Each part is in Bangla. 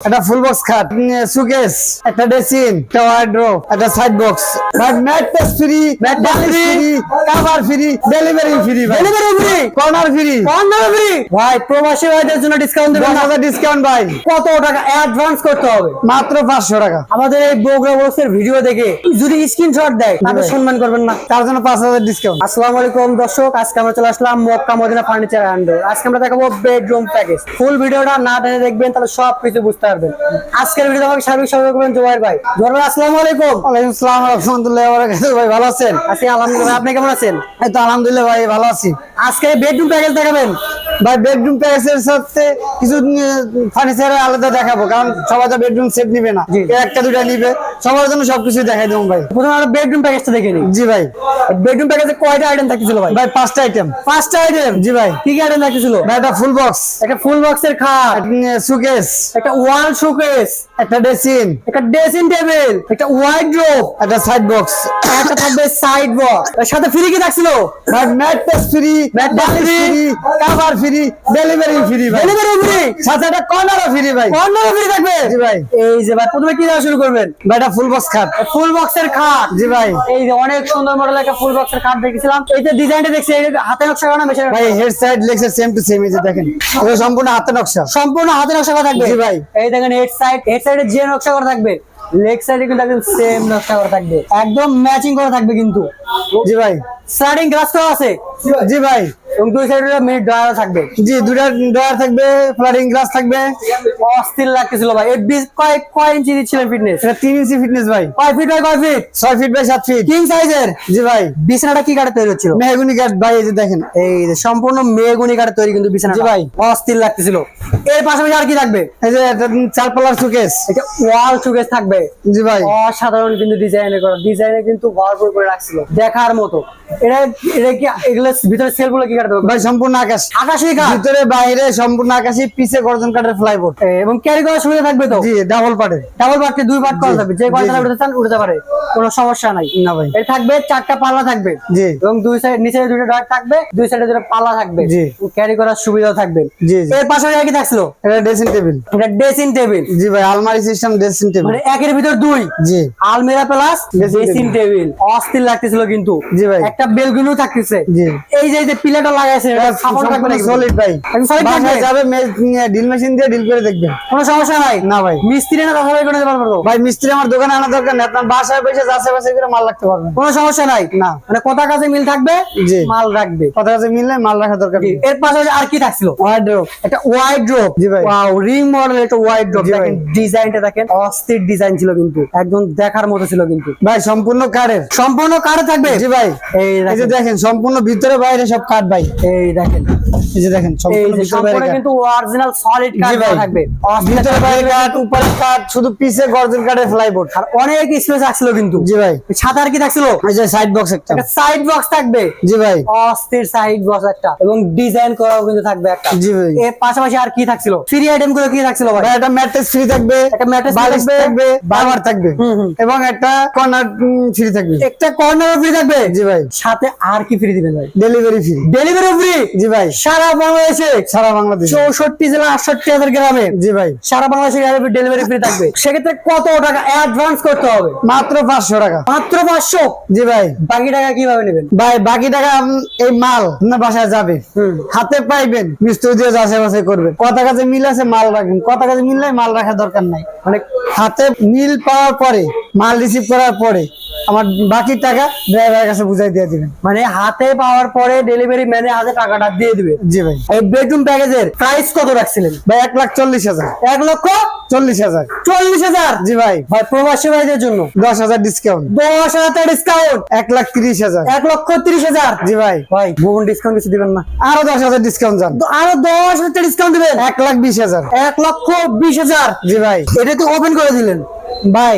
একটা ফুল বক্স খাট সুকেস একটা ড্রেসিং একটা ওয়ার্ড্রোব একটা সাইড বক্স ভাই mattress free mattress free cover free delivery free delivery free corner free corner free ভাই প্রবাসী ভাইদের জন্য ডিসকাউন্ট দেবেন ডিসকাউন্ট ভাই। কত টাকা অ্যাডভান্স করতে হবে? মাত্র পাঁচশো টাকা। আমাদের এই বগুড়া বক্সের ভিডিও দেখে যদি স্ক্রিনশট দেয় তাহলে সম্মান করবেন না। তার জন্য পাঁচ হাজার ডিসকাউন্ট আসসালামু আলাইকুম দর্শক। আজকে আমরা চলে আসলাম মক্কা মদিনা ফার্নিচার অ্যান্ড আজকে আমরা দেখাবো বেডরুম প্যাকেজ ফুল ভিডিওটা না টেনে দেখবেন তাহলে সব কিছু বুঝতে পারবেন। আজকের ভিডিও আমাকে সার্বিক সহযোগ করবেন জোয়ার ভাই। জোয়ার ভাই আসসালামু আলাইকুম। ওয়ালাইকুম আসসালাম রহমতুল্লাহ বারাকাতুহু। ভাই ভালো আছেন? আছি আলহামদুলিল্লাহ। আপনি কেমন আছেন? এই তো আলহামদুলিল্লাহ ভাই ভালো আছি। আজকে বেডরুম প্যাকেজ দেখাবেন? ভাই বেডরুম প্যাকেজের সাথে কিছু ফার্নিচার আলাদা দেখাবো কারণ সবাই তো বেডরুম সেট নিবে না। একটা দুটা নিবে। সবার জন্য সবকিছু দেখাই দেবো ভাই। প্রথমে আমরা বেডরুম প্যাকেজটা দেখে নিই। জি ভাই। বেডরুম প্যাকেজে কয়টা আইটেম থাকতেছিল ভাই? ভাই পাঁচটা আইটেম পাঁচটা আইটেম জি ভাই। কি কি আইটেম থাকতেছিল? ভাই একটা ফুল বক্স একটা ফুল বক্সের খাট। সুকেস একটা ওয়াল শোকেস একটা ড্রেসিং একটা ড্রেসিং টেবিল একটা ওয়াইড্রোব একটা সাইড বক্স একটা থাকবে সাইড বক্স সাথে ফ্রি কি থাকছিল? ভাই mattress free Mattress free cover free delivery free ভাই। ডেলিভারি ফ্রি সাথে একটা কর্নারও ফ্রি ভাই। কর্নার ফ্রি থাকবে? জি ভাই। এই যে ভাই প্রথমে কি দেওয়া শুরু করবেন? ভাই একটা ফুল বক্স খাট। ফুল বক্সের খাট? জি ভাই। এই যে অনেক সুন্দর মডেল একটা ফুল বক্সের খাট দেখেছিলাম। এই যে ডিজাইনটা দেখছি এই হাতে নকশা করা মেশিন ভাই head side legs same to same এই যে দেখেন। এটা সম্পূর্ণ হাতে নকশা। সম্পূর্ণ হাতে নকশা করা থাকবে? জি ভাই। এই দেখেন হেড সাইড হেড সাইডে যে নকশা করা থাকবে লেগ সাইডে কিন্তু একদম সেম নকশা করা থাকবে। একদম ম্যাচিং করা থাকবে কিন্তু। জি ভাই। স্লাইডিং গ্লাস তো আছে। জি ভাই। এবং দুই সাইডে মিনিট ড্রয়ার থাকবে। জি দুটা ড্রয়ার থাকবে ফ্লাডিং গ্লাস থাকবে। অস্থির লাগতেছিল ভাই। এই বিশ কয় কয় ইঞ্চি দিচ্ছিলেন ফিটনেস এটা তিন ইঞ্চি ফিটনেস ভাই। কয় ফিট বাই কয় ফিট ছয় ফিট বাই সাত ফিট কিং সাইজের জি ভাই। বিছানাটা কি কাঠে তৈরি হচ্ছিল? মেহগুনি কাঠ ভাই এই যে দেখেন। এই যে সম্পূর্ণ কাঠে তৈরি কিন্তু বিছানা জি ভাই। অস্থির লাগতেছিল। এর পাশাপাশি আর কি থাকবে? এই যে চার পাল্লার সুকেস এটা ওয়াল সুকেস থাকবে। জি ভাই। অসাধারণ কিন্তু ডিজাইনে করা। ডিজাইনে কিন্তু ভরপুর করে রাখছিল। দেখার মতো। এটা এটা কি এগুলো ভিতরে সেলগুলো কি ভাই সম্পূর্ণ আকাশ। আকাশি কাঠ। ভিতরে বাইরে সম্পূর্ণ আকাশি পিছে গর্জন কাঠের ফ্লাইবোর্ড এবং ক্যারি করার সুবিধা থাকবে তো? জি ডাবল ডাবল দুই পার্ট করা যাবে। যে কয়টা উঠতে চান উঠতে পারে কোনো সমস্যা নাই। না ভাই। এর থাকবে চারটা পাল্লা থাকবে। জি। এবং দুই সাইড নিচে দুটো ডট থাকবে দুই সাইডে দুটো পাল্লা থাকবে। জি। ক্যারি করার সুবিধা থাকবে। জি এর আর কি থাকছিল? এটা ড্রেসিং টেবিল এটা ড্রেসিং টেবিল জি ভাই আলমারি সিস্টেম ড্রেসিং টেবিল মানে একের ভিতর দুই। জি। আলমিরা প্লাস ড্রেসিং টেবিল অস্থির লাগতেছিল কিন্তু। জি ভাই। একটা বেলগুলো থাকতেছে। জি। এই যে এই যে এটা সাপোর্ট থাকবে সলিড ভাই। একদম থাকবে? যাবে ডিল মেশিন দিয়ে ডিল করে দেখবেন কোনো সমস্যা নাই? না ভাই। মিস্ত্রি না তাহলে করে দিতে পারব ভাই মিস্ত্রি আমার দোকানে আনা দরকার নেই আপনার বাসায় বসে যাচ্ছে করে মাল রাখতে পারবেন। কোনো সমস্যা নাই? না। মানে কথা কাজে মিল থাকবে জি। মাল রাখবে। কথা কাছে মিললে মাল রাখা দরকার নেই। এর পাশাপাশি আর কি থাকছিল? ওয়ার্ড্রোব একটা ওয়াইড ড্রপ জি ভাই। ওয়াও রিং মডেল একটা ওয়াইড ড্রপ জি ভাই। দেখেন ডিজাইনটা দেখেন অস্থির ডিজাইন ছিল কিন্তু। একদম দেখার মতো ছিল কিন্তু। ভাই সম্পূর্ণ কারের সম্পূর্ণ কাঠে থাকবে? জি ভাই। এই দেখেন। দেখেন সম্পূর্ণ ভিতরে বাইরে সব কাঠ ভাই। এই দেখেন এই যে দেখেন সম্পূর্ণ যে ভিতরে বাইরে সম্পূর্ণ কাঠ। কিন্তু অরিজিনাল সলিড কাঠ থাকবে। ভিতরে বাইরে কাঠ উপরে কাঠ শুধু পিছে গর্জন কাঠের ফ্লাইবোর্ড আর অনেক স্পেস আসছিল কিন্তু। জি ভাই। ছাতা কি থাকছিল? এই যে সাইড বক্স একটা। একটা সাইড বক্স থাকবে। জি ভাই। অস্থির সাইড বক্স একটা। এবং ডিজাইন করাও কিন্তু থাকবে একটা। জি ভাই। এর পাশাপাশি আর কি থাকছিল? ফ্রি আইটেমগুলো কি থাকছিল ভাই? ভাই একটা ম্যাট্রেস ফ্রি থাকবে একটা mattress থাকবে, থাকবে বাবার থাকবে। হুম, হুম। এবং একটা কর্নার ফ্রি থাকবে। একটা কর্নার ফ্রি থাকবে। জি ভাই। সাথে আর কি ফ্রি দিবেন ভাই? ডেলিভারি ফ্রি ডেলিভারি ফ্রি জি ভাই। সারা বাংলাদেশে? সারা বাংলাদেশ। চৌষট্টি জেলা আটষট্টি হাজার গ্রামে? জি ভাই। সারা বাংলাদেশে ডেলিভারি ফ্রি থাকবে। সেক্ষেত্রে কত টাকা অ্যাডভান্স করতে হবে? মাত্র পাঁচশো টাকা। মাত্র পাঁচশো? জি ভাই। বাকি টাকা কীভাবে নেবেন? ভাই বাকি টাকা এই মাল আপনার বাসায় যাবে। হাতে পাইবেন। মিস্ত্রি দিয়ে যাচাই বাছাই করবেন। কথা কাজে মিল আছে মাল রাখবেন। কথা কাজে মিললে মাল রাখার দরকার নাই। মানে হাতে মিল পাওয়ার পরে মাল রিসিভ করার পরে আমার বাকি টাকা ড্রাইভারের কাছে বুঝাই দিয়ে দিবেন। মানে হাতে পাওয়ার পরে ডেলিভারি ম্যানের হাতে টাকাটা দিয়ে দিবে। জি ভাই। এই বেডরুম প্যাকেজের প্রাইস কত রাখছিলেন? ভাই এক লাখ চল্লিশ হাজার। এক লক্ষ চল্লিশ হাজার। চল্লিশ হাজার? জি ভাই। ভাই প্রবাসী ভাইদের জন্য? দশ হাজার ডিসকাউন্ট দশ হাজার ডিসকাউন্ট এক লাখ তিরিশ হাজার। এক লক্ষ তিরিশ হাজার? জি ভাই। ভাই বহুন ডিসকাউন্ট কিছু দিবেন না। আরও দশ হাজার ডিসকাউন্ট যান। আরও দশ হাজার ডিসকাউন্ট দিবেন? এক লাখ বিশ হাজার। এক লক্ষ বিশ হাজার? জি ভাই। এটা তো ওপেন করে দিলেন। ভাই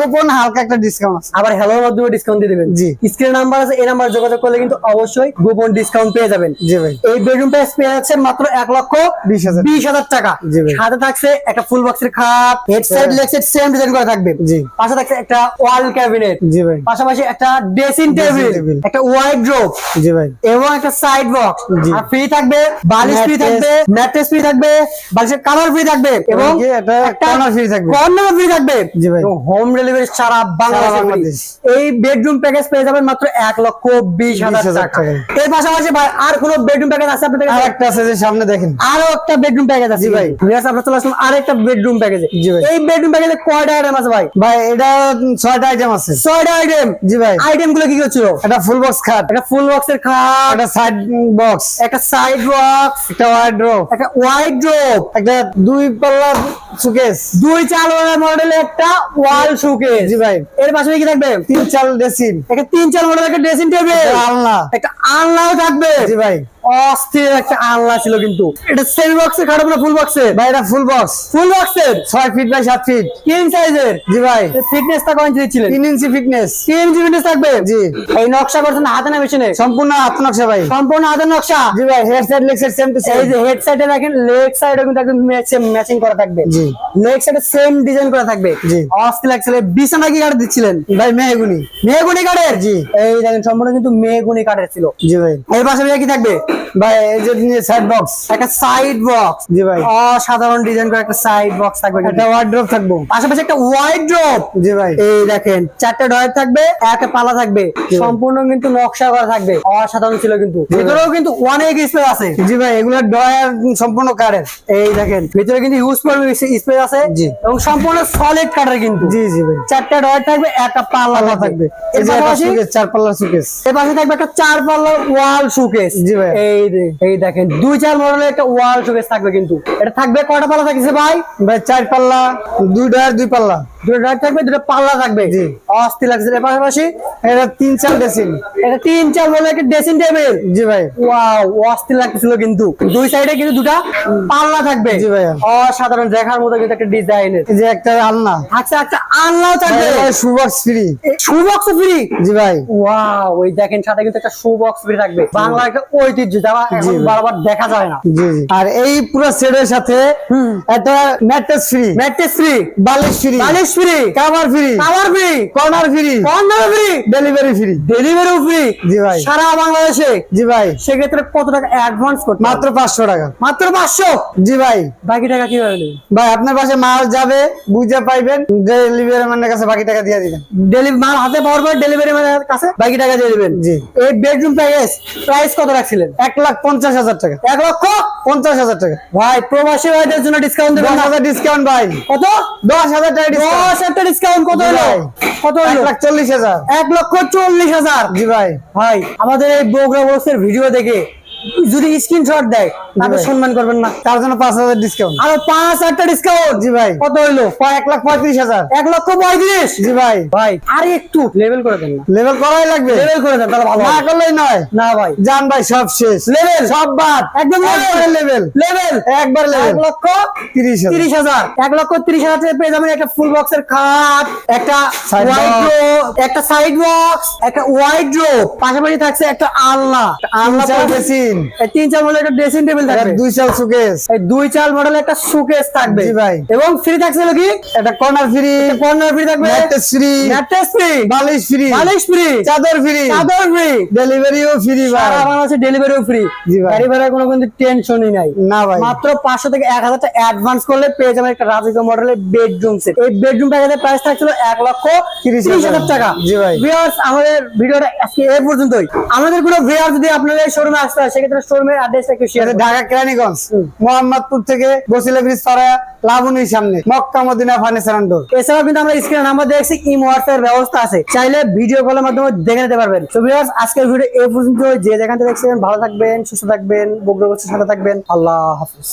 গোপন হালকা একটা ডিসকাউন্ট আছে আবার হ্যালোর মাধ্যমে ডিসকাউন্ট দিয়ে দেবেন জি। স্ক্রিন নাম্বার আছে এই নাম্বার যোগাযোগ করলে কিন্তু অবশ্যই গোপন ডিসকাউন্ট পেয়ে যাবেন জি ভাই এই বেডরুম প্রাইস পেয়ে যাচ্ছেন মাত্র এক লক্ষ বিশ হাজার বিশ হাজার টাকা জি ভাই। সাথে থাকছে একটা ফুল বক্সের খাট head side leg side same design করা থাকবে জি। পাশে থাকছে একটা ওয়াল ক্যাবিনেট জি ভাই পাশাপাশি একটা ড্রেসিং টেবিল একটা ওয়াইড জি ভাই এবং একটা সাইড বক্স। আর ফ্রি থাকবে বালিশ ফ্রি থাকবে ম্যাট্রেস ফ্রি থাকবে বালিশের কাভার ফ্রি থাকবে এবং একটা corner free থাকবে। কর্নার ফ্রি থাকবে জি ভাই। হোম ডেলিভারি সারা। বাংলাদেশ। এই বেডরুম প্যাকেজ পেয়ে যাবেন মাত্র এক লক্ষ বিশ হাজার টাকা। এর পাশাপাশি ভাই আর কোনো বেডরুম প্যাকেজ আছে আপনাদের আর কাছে? একটা আছে যে সামনে দেখেন। আরও একটা বেডরুম প্যাকেজ আছে ভাই। ভিউয়ার্স চলে আসলাম আর একটা বেডরুম প্যাকেজে এই বেডরুম প্যাকেজে কয়টা আইটেম আছে ভাই? ভাই এটা ছয়টা আইটেম আছে। ছয়টা আইটেম জি ভাই। আইটেমগুলো কি কি ছিল? একটা ফুল বক্স খাট। একটা ফুল বক্সের খাট। একটা সাইড বক্স একটা সাইড বক্স একটা ওয়ার্ড্রোব একটা ওয়াইড ড্রপ একটা দুই পাল্লা সুকেস দুই চাল মডেলের একটা ওয়াল শোকেস জি ভাই। এর পাশে কি থাকবে? তিন চাল ড্রেসিং একটা তিন চাল মডেলের একটা ড্রেসিং টেবিল আলনা। একটা আলনাও থাকবে। জি ভাই। অস্থির একটা আলনা ছিল কিন্তু। এটা সেমি বক্সের খাটো না ফুল বক্সের ভাই এটা ফুল বক্স ফুল বক্সের ছয় ফিট বাই সাত ফিট কিং সাইজের জি ভাই। ফিটনেসটা কত ইঞ্চি দিচ্ছিলেন? তিন ইঞ্চি ফিটনেস তিন ইঞ্চি ফিটনেস থাকবে? জি। এই নকশা করছেন হাতে না মেশিনে? সম্পূর্ণ আত্মনকশা ভাই। সম্পূর্ণ হাতের নকশা? জি ভাই head side leg side same to এই যে হেড সাইডে দেখেন লেগ সাইডে কিন্তু একদম ম্যাচিং করা থাকবে। জি। লেগ সাইডে সেম ডিজাইন করা থাকবে। জি। অস্থির লাগছিল বিছানা কি কাঠ দিচ্ছিলেন? ভাই মেহগুনি। মেহগুনি কাঠের? জি। এই দেখেন সম্পূর্ণ কিন্তু মেহগুনি কাঠের ছিল। জি ভাই। এর পাশে কি থাকবে? ভাই এই যে সাইড বক্স একটা সাইড বক্স জি ভাই। অসাধারণ ডিজাইন করে একটা সাইড বক্স থাকবে একটা ওয়ার্ড্রোব থাকব। পাশাপাশি একটা ওয়াইড জি ভাই। এই দেখেন চারটে ডয়ার থাকবে একটা পালা থাকবে। সম্পূর্ণ কিন্তু নকশা করা থাকবে। অসাধারণ ছিল কিন্তু। ভিতরেও কিন্তু অনেক স্পেস আছে। জি ভাই এগুলোর ডয়ার সম্পূর্ণ কাঠের এই দেখেন ভিতরে কিন্তু হিউজ পরিমাণ স্পেস আছে জি। এবং সম্পূর্ণ সলিড কাঠের কিন্তু। জি জি ভাই। চারটা ডয়ার থাকবে একটা পাল্লা পাল্লা থাকবে। এই যে সুকেস চার পাল্লার সুকেস এর পাশে থাকবে একটা চার পাল্লার ওয়াল শোকেস জি ভাই। এই এই দেখেন দুই চার মডেলের একটা ওয়াল শোকেস থাকবে কিন্তু। এটা থাকবে কয়টা পাল্লা থাকছে ভাই? ভাই চার পাল্লা। দুই ডয়ার দুই পাল্লা। দুটো ডয়ার থাকবে দুটো পাল্লা থাকবে। অস্থির লাগছে এর পাশাপাশি এটা তিন চাল ড্রেসিং এটা তিন চার মডেলের একটা ড্রেসিং টেবিল জি ভাই। ওয়াও অস্থির লাগতেছিল কিন্তু। দুই সাইডে কিন্তু দুটা পাল্লা থাকবে। জি ভাইয়া। অসাধারণ দেখার মতো কিন্তু একটা ডিজাইনের এই যে একটা আলনা। আচ্ছা একটা আনলাও থাকবে। সুবক্স ফ্রি জি ভাই। ওয়াও ওই দেখেন সাথে কিন্তু একটা শু বক্স ফ্রি থাকবে। বাংলা একটা ঐতিহ্য। যাওয়া এখন বারবার দেখা যায় না। আর এই পুরো সেটের সাথে। একটা ম্যাট্রেস ফ্রি ম্যাট্রেস ফ্রি বালিশ ফ্রি বালিশ free cover free cover free corner free corner free delivery free ডেলিভারিও free জি ভাই। সারা বাংলাদেশে। জি ভাই। সেক্ষেত্রে কত টাকা অ্যাডভান্স করতে মাত্র পাঁচশো টাকা। মাত্র পাঁচশো? জি ভাই। বাকি টাকা কীভাবে ভাই আপনার পাশে মাল যাবে বুঝে পাইবেন। ডেলিভারি ম্যানের কাছে বাকি টাকা দিয়ে দিবেন। ডেলিভারি মাল হাতে পাওয়ার পর ডেলিভারি ম্যানের কাছে বাকি টাকা দিয়ে দিবেন। জি। এই বেডরুম প্যাকেজ প্রাইস কত রাখছিলেন? এক লাখ পঞ্চাশ হাজার টাকা। এক লক্ষ পঞ্চাশ হাজার টাকা। ভাই প্রবাসী ভাইদের জন্য ডিসকাউন্ট দেবেন দশ হাজার ডিসকাউন্ট ভাই। কত? দশ হাজার টাকা দশ একটা ডিসকাউন্ট কত হলো? কত এক লাখ চল্লিশ হাজার। এক লক্ষ চল্লিশ হাজার। জি ভাই। ভাই আমাদের এই বগুড়া বক্সের ভিডিও দেখে যদি স্ক্রিনশট দেয় তাকে সম্মান করবেন না। তার জন্য পাঁচ হাজার ডিসকাউন্ট আরও পাঁচ একটা ডিসকাউন্ট জি ভাই। কত হইল? এক লাখ পঁয়ত্রিশ হাজার। এক লক্ষ পঁয়ত্রিশ? জি ভাই। ভাই আরে একটু লেভেল করে দেন লেভেল করাই লাগবে। লেভেল করে দেন তাহলে ভালো না করলেই নয়। না ভাই। জান ভাই সব শেষ। লেভেল সব বাদ। একদম লেভেল লেভেল একবার লেভেল এক লক্ষ তিরিশ হাজার। তিরিশ হাজার। এক লক্ষ তিরিশ হাজার টাকা পেয়ে যাবেন একটা ফুল বক্সের খাট একটা একটা সাইড বক্স একটা ওয়াইড ড্রপ পাশাপাশি থাকছে একটা আলনা। আলনা তিন এই তিন চার মডেলের একটা ড্রেসিং টেবিল থাকবে। দুই চাল সুকেস এই দুই চাল মডেলের একটা সুকেস থাকবে। জি ভাই। এবং ফ্রি থাকছে কি? একটা কর্নার ফ্রি কর্নার ফ্রি থাকবে। ম্যাট্রেস ফ্রি ম্যাট্রেস ফ্রি বালিশ ফ্রি বালিশ ফ্রি চাদর ফ্রি চাদর ফ্রি ডেলিভারিও ফ্রি ভাই। সারা বাংলাদেশে ডেলিভারিও ফ্রি জি ভাই। গাড়ি ভাড়ার কোনো কিন্তু টেনশনই নাই। না ভাই। মাত্র পাঁচশো থেকে এক হাজার টাকা অ্যাডভান্স করলে পেয়ে যাবেন একটা রাজকীয় মডেলের বেডরুম সেট এই বেডরুম প্যাকেজের প্রাইস থাকছিল এক লক্ষ তিরিশ তিরিশ হাজার। হাজার। টাকা। জি ভাই। ভিউয়ার্স আমাদের ভিডিওটা আজকে এই পর্যন্তই। আমাদের কোনো ভিউয়ার যদি আপনাদের শোরুমে আসতে হয় সেক্ষেত্রে শোরুমের অ্যাড্রেসটা একটু শেয়ার ঢাকা কেরানীগঞ্জ মোহাম্মদপুর থেকে বসিলা ব্রিজ পাড়া লাবণীর সামনে মক্কা মদিনা ফার্নিচার ডোর এছাড়াও কিন্তু আমরা স্ক্রিনে নাম্বার দেখছি ইম হোয়াটসঅ্যাপ ব্যবস্থা আছে। চাইলে ভিডিও কলের মাধ্যমে দেখে নিতে পারবেন। তো ভিউয়ার্স আজকের ভিডিও এই পর্যন্ত যে যেখান থেকে দেখছিলেন ভালো থাকবেন সুস্থ থাকবেন সাথে থাকবেন। আল্লাহ হাফিজ।